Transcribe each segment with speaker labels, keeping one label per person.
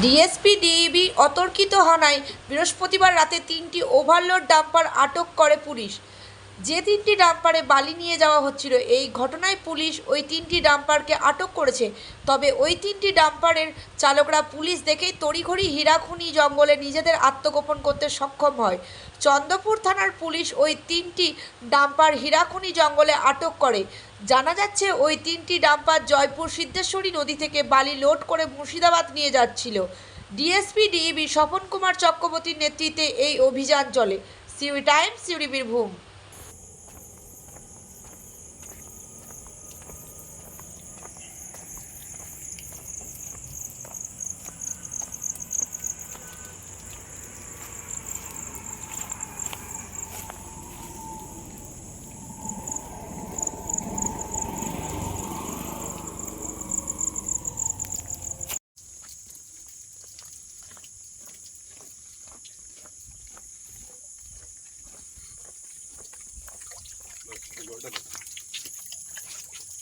Speaker 1: DSP DEB অতর্কিত হানায় বৃহস্পতিবার রাতে তিনটি ওভারলোড ডাম্পার আটক করে পুলিশ। যে তিনটি ডাম্পারে বালি নিয়ে যাওয়া হচ্ছিল, এই ঘটনায় পুলিশ ওই তিনটি ডাম্পারকে আটক করেছে। তবে ওই তিনটি ডাম্পারের চালকরা পুলিশ দেখেই তড়িঘড়ি হীরাখুনি জঙ্গলে নিজেদের আত্মগোপন করতে সক্ষম হয়। চন্দ্রপুর থানার পুলিশ ওই তিনটি ডাম্পার হীরাখুনি জঙ্গলে আটক করে। জানা যাচ্ছে, ওই তিনটি ডাম্পার জয়পুর সিদ্ধেশ্বরী নদী থেকে বালি লোড করে মুর্শিদাবাদ নিয়ে যাচ্ছিল। ডিএসপি ডিইবি স্বপন কুমার চক্রবর্তীর নেতৃত্বে এই অভিযান চলে। সিউড়ি টাইমস, সিউড়ি বীরভূম।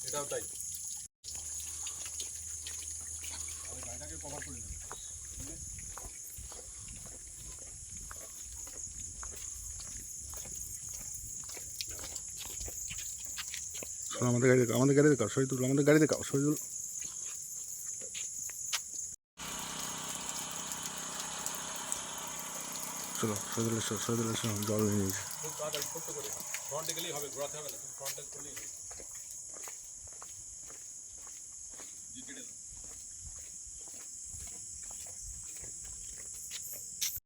Speaker 2: এটাও তাই।
Speaker 3: শোনো, আমাদের গাড়ি দেখাও আমাদের গাড়ি দেখাও শহীদুল আমাদের গাড়ি দেখাও শহীদুল। চলো শহীদুল এসো জল নিয়ে
Speaker 2: ফ্রন্টে গেলেই হবে ঘোরাতে হবে না ফ্রন্টে করলেই